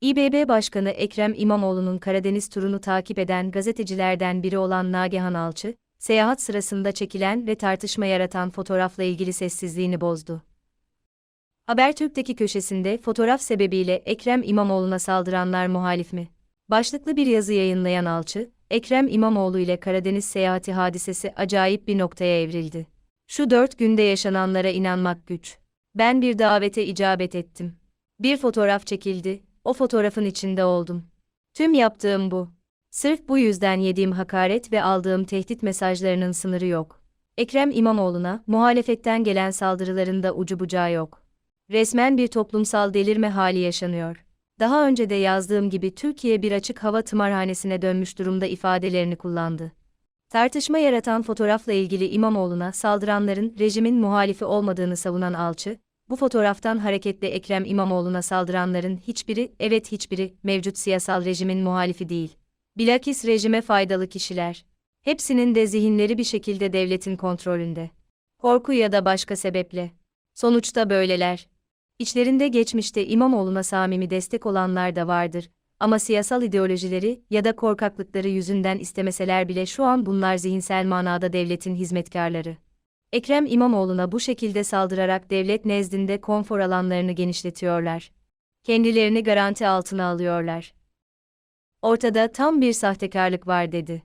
İBB Başkanı Ekrem İmamoğlu'nun Karadeniz turunu takip eden gazetecilerden biri olan Nagihan Alçı, seyahat sırasında çekilen ve tartışma yaratan fotoğrafla ilgili sessizliğini bozdu. Habertürk'teki köşesinde fotoğraf sebebiyle Ekrem İmamoğlu'na saldıranlar muhalif mi? Başlıklı bir yazı yayınlayan Alçı, Ekrem İmamoğlu ile Karadeniz seyahati hadisesi acayip bir noktaya evrildi. Şu dört günde yaşananlara inanmak güç. Ben bir davete icabet ettim. Bir fotoğraf çekildi, o fotoğrafın içinde oldum. Tüm yaptığım bu. Sırf bu yüzden yediğim hakaret ve aldığım tehdit mesajlarının sınırı yok. Ekrem İmamoğlu'na muhalefetten gelen saldırıların da ucu bucağı yok. Resmen bir toplumsal delirme hali yaşanıyor. Daha önce de yazdığım gibi Türkiye bir açık hava tımarhanesine dönmüş durumda ifadelerini kullandı. Tartışma yaratan fotoğrafla ilgili İmamoğlu'na saldıranların rejimin muhalifi olmadığını savunan Alçı, bu fotoğraftan hareketle Ekrem İmamoğlu'na saldıranların hiçbiri, evet hiçbiri, mevcut siyasal rejimin muhalifi değil. Bilakis rejime faydalı kişiler. Hepsinin de zihinleri bir şekilde devletin kontrolünde. Korku ya da başka sebeple. Sonuçta böyleler. İçlerinde geçmişte İmamoğlu'na samimi destek olanlar da vardır. Ama siyasal ideolojileri ya da korkaklıkları yüzünden istemeseler bile şu an bunlar zihinsel manada devletin hizmetkarları. Ekrem İmamoğlu'na bu şekilde saldırarak devlet nezdinde konfor alanlarını genişletiyorlar. Kendilerini garanti altına alıyorlar. Ortada tam bir sahtekarlık var dedi.